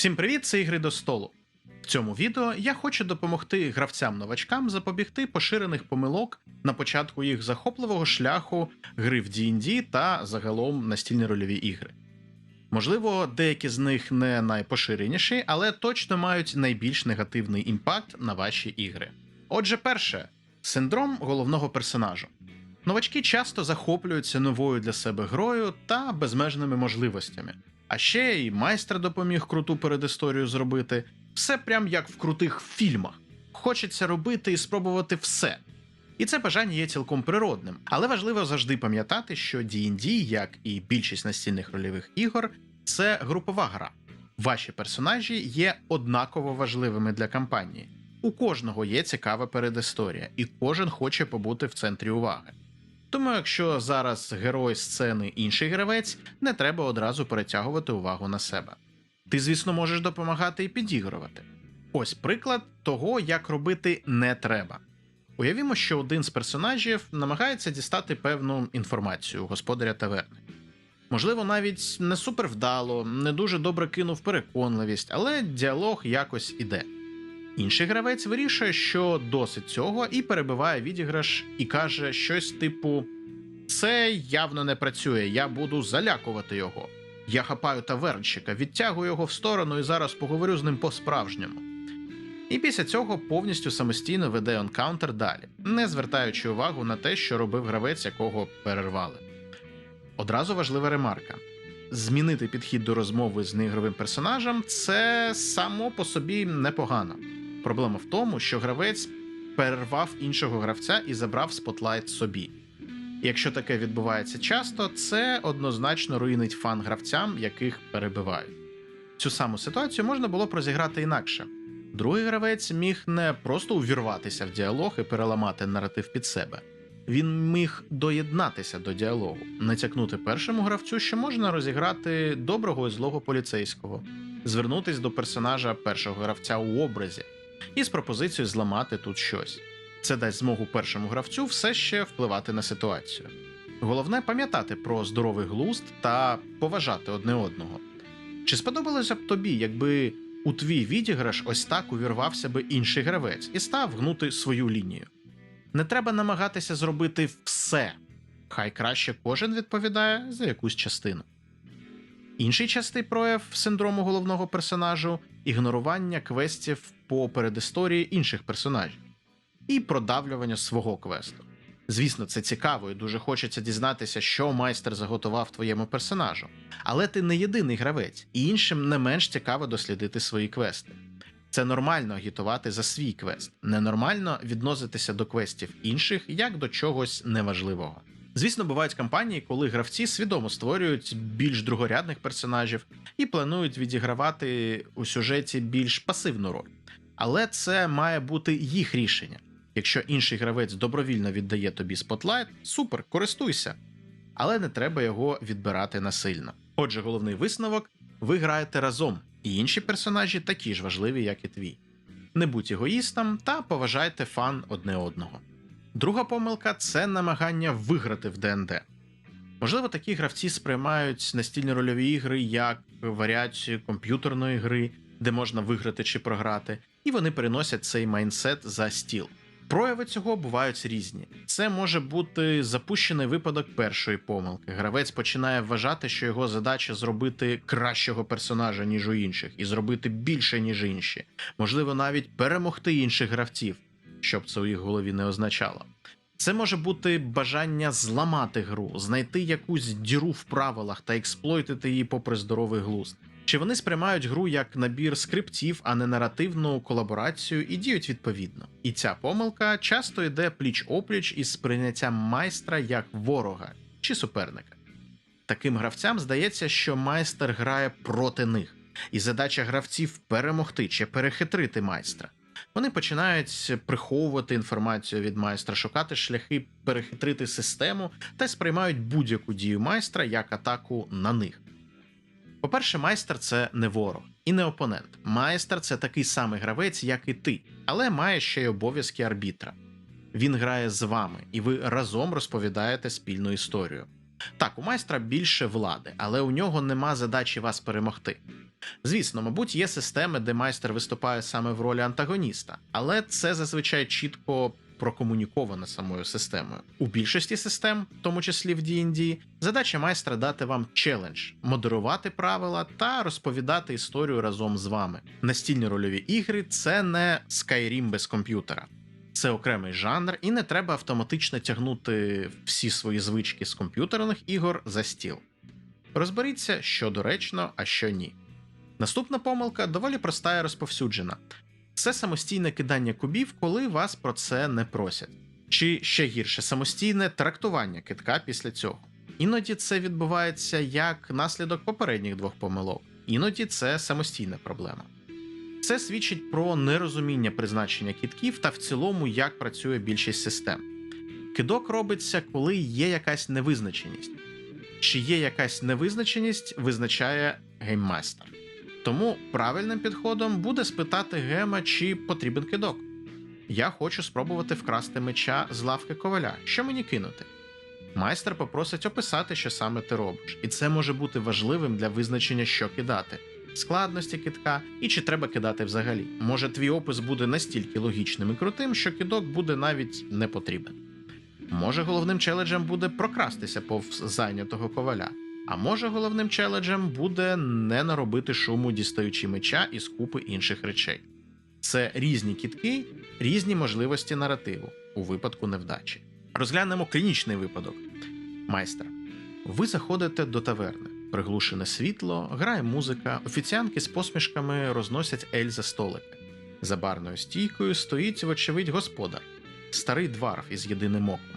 Всім привіт, це ігри до столу. В цьому відео я хочу допомогти гравцям-новачкам запобігти поширених помилок на початку їх захопливого шляху гри в D&D та загалом настільні рольові ігри. Можливо, деякі з них не найпоширеніші, але точно мають найбільш негативний імпакт на ваші ігри. Отже, перше синдром головного персонажа. Новачки часто захоплюються новою для себе грою та безмежними можливостями. А ще й майстер допоміг круту передісторію зробити. Все прям як в крутих фільмах. Хочеться робити і спробувати все. І це бажання є цілком природним, але важливо завжди пам'ятати, що D&D, як і більшість настільних рольових ігор, це групова гра. Ваші персонажі є однаково важливими для кампанії. У кожного є цікава передісторія, і кожен хоче побути в центрі уваги. Тому, якщо зараз герой сцени інший гравець, не треба одразу перетягувати увагу на себе. Ти, звісно, можеш допомагати і підігрувати. Ось приклад того, як робити не треба. Уявімо, що один з персонажів намагається дістати певну інформацію у господаря таверни. Можливо, навіть не супервдало, не дуже добре кинув переконливість, але діалог якось іде. Інший гравець вирішує, що досить цього, і перебиває відіграш і каже щось типу: Це явно не працює, я буду залякувати його. Я хапаю тавернщика, відтягую його в сторону і зараз поговорю з ним по-справжньому. І після цього повністю самостійно веде онкаунтер далі, не звертаючи увагу на те, що робив гравець, якого перервали. Одразу важлива ремарка: змінити підхід до розмови з неігровим персонажем це само по собі непогано. Проблема в тому, що гравець перервав іншого гравця і забрав спотлайт собі. Якщо таке відбувається часто, це однозначно руїнить фан гравцям, яких перебивають. Цю саму ситуацію можна було б розіграти інакше. Другий гравець міг не просто увірватися в діалог і переламати наратив під себе. Він міг доєднатися до діалогу, натякнути першому гравцю, що можна розіграти доброго і злого поліцейського, звернутись до персонажа першого гравця у образі і з пропозицією зламати тут щось. Це дасть змогу першому гравцю все ще впливати на ситуацію. Головне пам'ятати про здоровий глузд та поважати одне одного. Чи сподобалося б тобі, якби у твій відіграш ось так увірвався би інший гравець і став гнути свою лінію? Не треба намагатися зробити все, хай краще кожен відповідає за якусь частину. Інший частий прояв синдрому головного персонажу ігнорування квестів по передісторії інших персонажів і продавлювання свого квесту. Звісно, це цікаво і дуже хочеться дізнатися, що майстер заготував твоєму персонажу. Але ти не єдиний гравець, і іншим не менш цікаво дослідити свої квести. Це нормально агітувати за свій квест, ненормально відноситися до квестів інших як до чогось неважливого. Звісно, бувають кампанії, коли гравці свідомо створюють більш другорядних персонажів і планують відігравати у сюжеті більш пасивну роль. Але це має бути їх рішення. Якщо інший гравець добровільно віддає тобі спотлайт, супер, користуйся. Але не треба його відбирати насильно. Отже, головний висновок: ви граєте разом, і інші персонажі такі ж важливі, як і твій. Не будь егоїстом та поважайте фан одне одного. Друга помилка це намагання виграти в ДНД. Можливо, такі гравці сприймають настільні рольові ігри як варіацію комп'ютерної гри, де можна виграти чи програти, і вони переносять цей майнсет за стіл. Прояви цього бувають різні. Це може бути запущений випадок першої помилки. Гравець починає вважати, що його задача зробити кращого персонажа, ніж у інших, і зробити більше, ніж інші. Можливо, навіть перемогти інших гравців, щоб це у їх голові не означало. Це може бути бажання зламати гру, знайти якусь діру в правилах та експлойтити її попри здоровий глузд. Чи вони сприймають гру як набір скриптів, а не наративну колаборацію і діють відповідно. І ця помилка часто йде пліч опліч із сприйняттям майстра як ворога чи суперника. Таким гравцям здається, що майстер грає проти них, і задача гравців перемогти чи перехитрити майстра. Вони починають приховувати інформацію від майстра, шукати шляхи перехитрити систему та сприймають будь-яку дію майстра як атаку на них. По-перше, майстер це не ворог і не опонент. Майстер це такий самий гравець, як і ти, але має ще й обов'язки арбітра. Він грає з вами, і ви разом розповідаєте спільну історію. Так, у майстра більше влади, але у нього нема задачі вас перемогти. Звісно, мабуть, є системи, де майстер виступає саме в ролі антагоніста, але це зазвичай чітко прокомуніковано самою системою. У більшості систем, в тому числі в D&D, задача майстра дати вам челендж, модерувати правила та розповідати історію разом з вами. Настільні рольові ігри це не Skyrim без комп'ютера. Це окремий жанр, і не треба автоматично тягнути всі свої звички з комп'ютерних ігор за стіл. Розберіться, що доречно, а що ні. Наступна помилка доволі проста і розповсюджена. Це самостійне кидання кубів, коли вас про це не просять. Чи ще гірше самостійне трактування китка після цього. Іноді це відбувається як наслідок попередніх двох помилок, іноді це самостійна проблема. Це свідчить про нерозуміння призначення кітків та в цілому, як працює більшість систем. Кидок робиться, коли є якась невизначеність. Чи є якась невизначеність, визначає гейммастер. Тому правильним підходом буде спитати гема, чи потрібен кидок. Я хочу спробувати вкрасти меча з лавки коваля. Що мені кинути? Майстер попросить описати, що саме ти робиш, і це може бути важливим для визначення, що кидати, складності кидка і чи треба кидати взагалі. Може, твій опис буде настільки логічним і крутим, що кидок буде навіть не потрібен. Може, головним челенджем буде прокрастися повз зайнятого коваля. А може, головним челенджем буде не наробити шуму, дістаючи меча із купи інших речей. Це різні кітки, різні можливості наративу у випадку невдачі. Розглянемо клінічний випадок. Майстра. Ви заходите до таверни. Приглушене світло, грає музика, офіціанки з посмішками розносять ель за столики. За барною стійкою стоїть, вочевидь, господар, старий дварф із єдиним оком.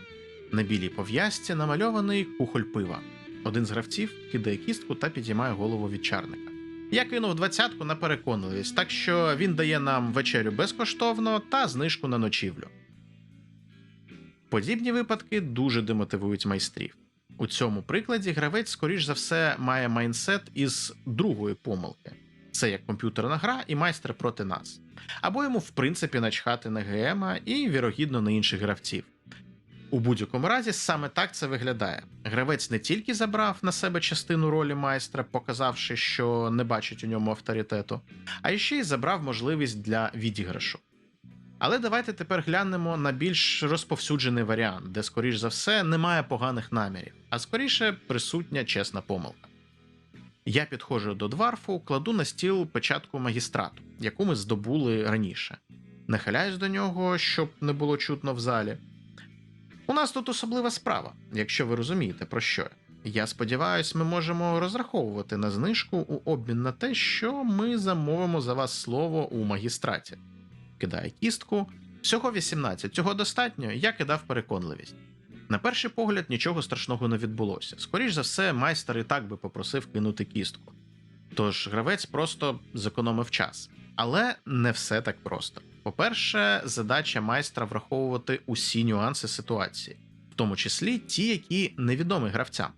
На білій пов'язці намальований кухоль пива. Один з гравців кидає кістку та підіймає голову від чарника. Я кинув двадцятку на переконливість, так що він дає нам вечерю безкоштовно та знижку на ночівлю. Подібні випадки дуже демотивують майстрів. У цьому прикладі гравець, скоріш за все, має майнсет із другої помилки. Це як комп'ютерна гра і майстер проти нас. Або йому, в принципі, начхати на ГМа і, вірогідно, на інших гравців. У будь-якому разі саме так це виглядає. Гравець не тільки забрав на себе частину ролі майстра, показавши, що не бачить у ньому авторитету, а ще й забрав можливість для відіграшу. Але давайте тепер глянемо на більш розповсюджений варіант, де, скоріш за все, немає поганих намірів, а скоріше присутня чесна помилка. Я підходжу до дварфу, кладу на стіл печатку магістрату, яку ми здобули раніше. Нахиляюсь до нього, щоб не було чутно в залі. У нас тут особлива справа, якщо ви розумієте про що. я. Сподіваюся, ми можемо розраховувати на знижку у обмін на те, що ми замовимо за вас слово у магістраті. Кидає кістку. Всього 18, цього достатньо, я кидав переконливість. На перший погляд нічого страшного не відбулося. Скоріш за все, майстер і так би попросив кинути кістку. Тож гравець просто зекономив час. Але не все так просто. По-перше, задача майстра враховувати усі нюанси ситуації, в тому числі ті, які невідомі гравцям.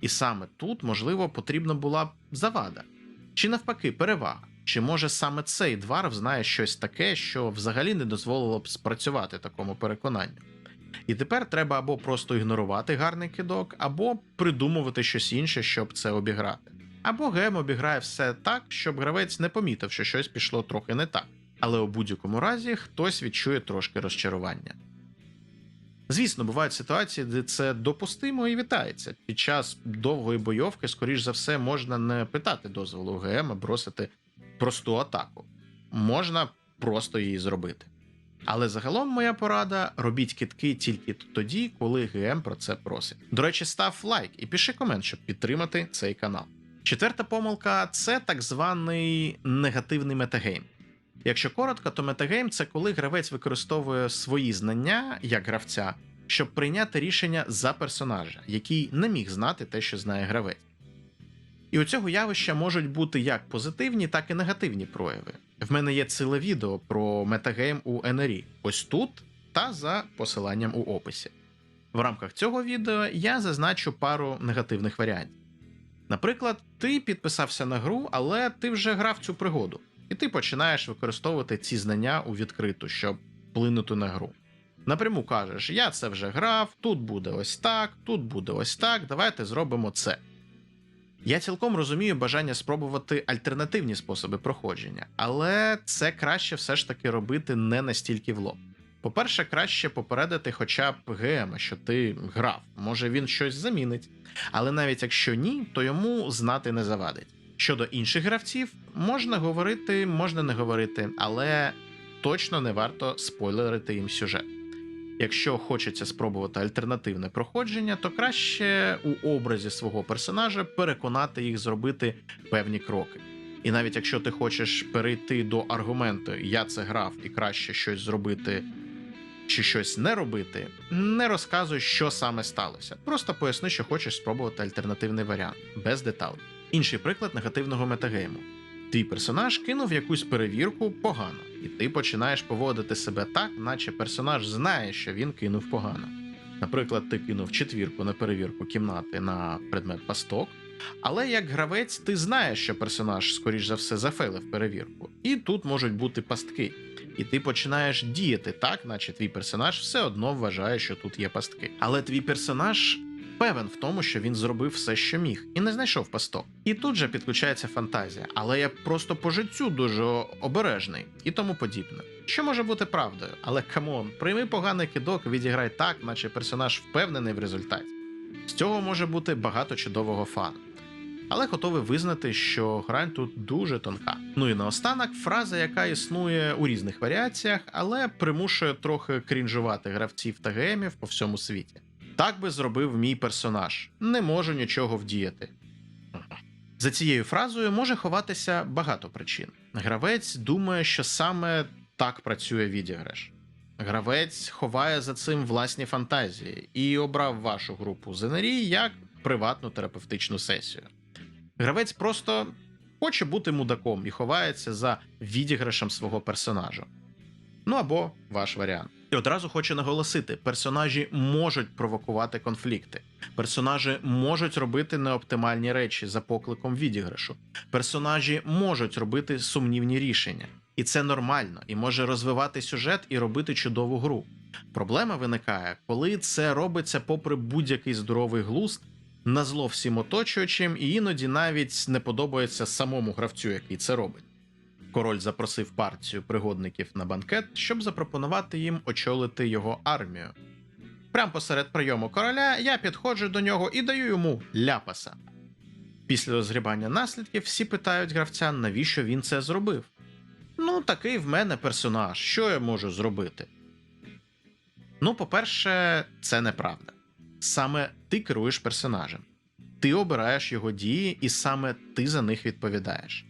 І саме тут, можливо, потрібна була б завада, чи навпаки, перевага. Чи може саме цей дварф знає щось таке, що взагалі не дозволило б спрацювати такому переконанню? І тепер треба або просто ігнорувати гарний кидок, або придумувати щось інше, щоб це обіграти. Або ГМ обіграє все так, щоб гравець не помітив, що щось пішло трохи не так, але у будь-якому разі хтось відчує трошки розчарування. Звісно, бувають ситуації, де це допустимо і вітається. Під час довгої бойовки, скоріш за все, можна не питати дозволу ГМ, а бросити просту атаку. Можна просто її зробити. Але загалом моя порада: робіть китки тільки тоді, коли ГМ про це просить. До речі, став лайк і пиши комент, щоб підтримати цей канал. Четверта помилка це так званий негативний метагейм. Якщо коротко, то метагейм це коли гравець використовує свої знання як гравця, щоб прийняти рішення за персонажа, який не міг знати те, що знає гравець. І у цього явища можуть бути як позитивні, так і негативні прояви. В мене є ціле відео про метагейм у НРІ, ось тут та за посиланням у описі. В рамках цього відео я зазначу пару негативних варіантів. Наприклад, ти підписався на гру, але ти вже грав цю пригоду, і ти починаєш використовувати ці знання у відкриту, щоб вплинути на гру. Напряму кажеш: я це вже грав, тут буде ось так, тут буде ось так, давайте зробимо це. Я цілком розумію бажання спробувати альтернативні способи проходження, але це краще все ж таки робити не настільки в лоб. По-перше, краще попередити хоча б ГМ, що ти грав, може він щось замінить. Але навіть якщо ні, то йому знати не завадить. Щодо інших гравців, можна говорити, можна не говорити, але точно не варто спойлерити їм сюжет. Якщо хочеться спробувати альтернативне проходження, то краще у образі свого персонажа переконати їх зробити певні кроки. І навіть якщо ти хочеш перейти до аргументу Я це грав і краще щось зробити чи щось не робити, не розказуй, що саме сталося. Просто поясни, що хочеш спробувати альтернативний варіант, без деталей. Інший приклад негативного метагейму. Твій персонаж кинув якусь перевірку погано, і ти починаєш поводити себе так, наче персонаж знає, що він кинув погано. Наприклад, ти кинув четвірку на перевірку кімнати на предмет пасток, але як гравець ти знаєш, що персонаж, скоріш за все, зафейлив перевірку, і тут можуть бути пастки. І ти починаєш діяти так, наче твій персонаж все одно вважає, що тут є пастки. Але твій персонаж певен в тому, що він зробив все, що міг, і не знайшов пасток. І тут же підключається фантазія, але я просто по життю дуже обережний і тому подібне. Що може бути правдою, але камон, прийми поганий кидок, відіграй так, наче персонаж впевнений в результаті. З цього може бути багато чудового фану. Але готовий визнати, що грань тут дуже тонка. Ну і наостанок фраза, яка існує у різних варіаціях, але примушує трохи крінжувати гравців та геймів по всьому світі. Так би зробив мій персонаж. Не можу нічого вдіяти. За цією фразою може ховатися багато причин. Гравець думає, що саме так працює відіграш. Гравець ховає за цим власні фантазії і обрав вашу групу ЗНРІ як приватну терапевтичну сесію. Гравець просто хоче бути мудаком і ховається за відіграшем свого персонажа. Ну або ваш варіант. І одразу хочу наголосити: персонажі можуть провокувати конфлікти, персонажі можуть робити неоптимальні речі за покликом відіграшу, персонажі можуть робити сумнівні рішення, і це нормально, і може розвивати сюжет і робити чудову гру. Проблема виникає, коли це робиться попри будь-який здоровий глузд, на зло всім оточуючим, і іноді навіть не подобається самому гравцю, який це робить. Король запросив партію пригодників на банкет, щоб запропонувати їм очолити його армію. Прямо посеред прийому короля я підходжу до нього і даю йому ляпаса. Після розгрібання наслідків всі питають гравця, навіщо він це зробив. Ну, такий в мене персонаж, що я можу зробити? Ну, по-перше, це неправда. Саме ти керуєш персонажем, ти обираєш його дії, і саме ти за них відповідаєш.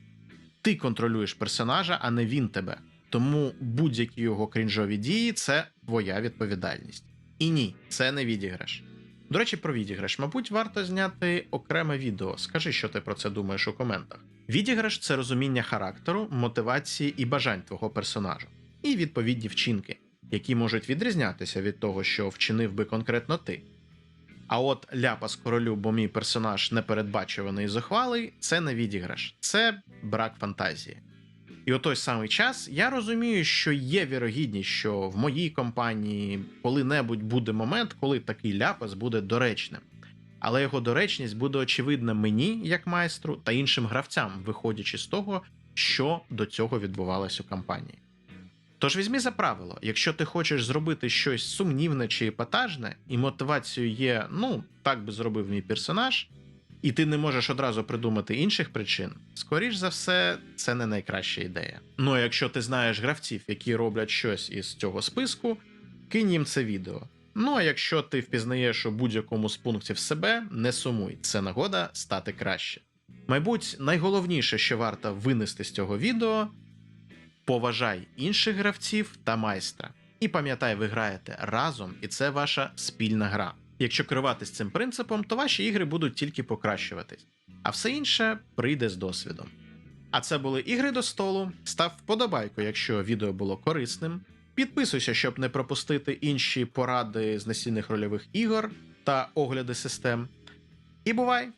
Ти контролюєш персонажа, а не він тебе. Тому будь-які його крінжові дії це твоя відповідальність. І ні, це не відіграш. До речі, про відіграш, мабуть, варто зняти окреме відео. Скажи, що ти про це думаєш у коментах. Відіграш це розуміння характеру, мотивації і бажань твого персонажа, і відповідні вчинки, які можуть відрізнятися від того, що вчинив би конкретно ти. А от ляпас королю, бо мій персонаж непередбачуваний і зухвалий, це не відіграш, це брак фантазії. І у той самий час я розумію, що є вірогідність, що в моїй компанії коли-небудь буде момент, коли такий ляпас буде доречним. Але його доречність буде очевидна мені, як майстру, та іншим гравцям, виходячи з того, що до цього відбувалось у кампанії. Тож візьми за правило, якщо ти хочеш зробити щось сумнівне чи епатажне, і мотивацією є, ну, так би зробив мій персонаж, і ти не можеш одразу придумати інших причин, скоріш за все, це не найкраща ідея. Ну а якщо ти знаєш гравців, які роблять щось із цього списку, кинь їм це відео. Ну а якщо ти впізнаєш у будь-якому з пунктів себе, не сумуй, це нагода стати краще. Мабуть, найголовніше, що варто винести з цього відео, поважай інших гравців та майстра. І пам'ятай, ви граєте разом, і це ваша спільна гра. Якщо керуватись цим принципом, то ваші ігри будуть тільки покращуватись, а все інше прийде з досвідом. А це були ігри до столу. Став вподобайку, якщо відео було корисним. Підписуйся, щоб не пропустити інші поради з настільних рольових ігор та огляди систем. І бувай!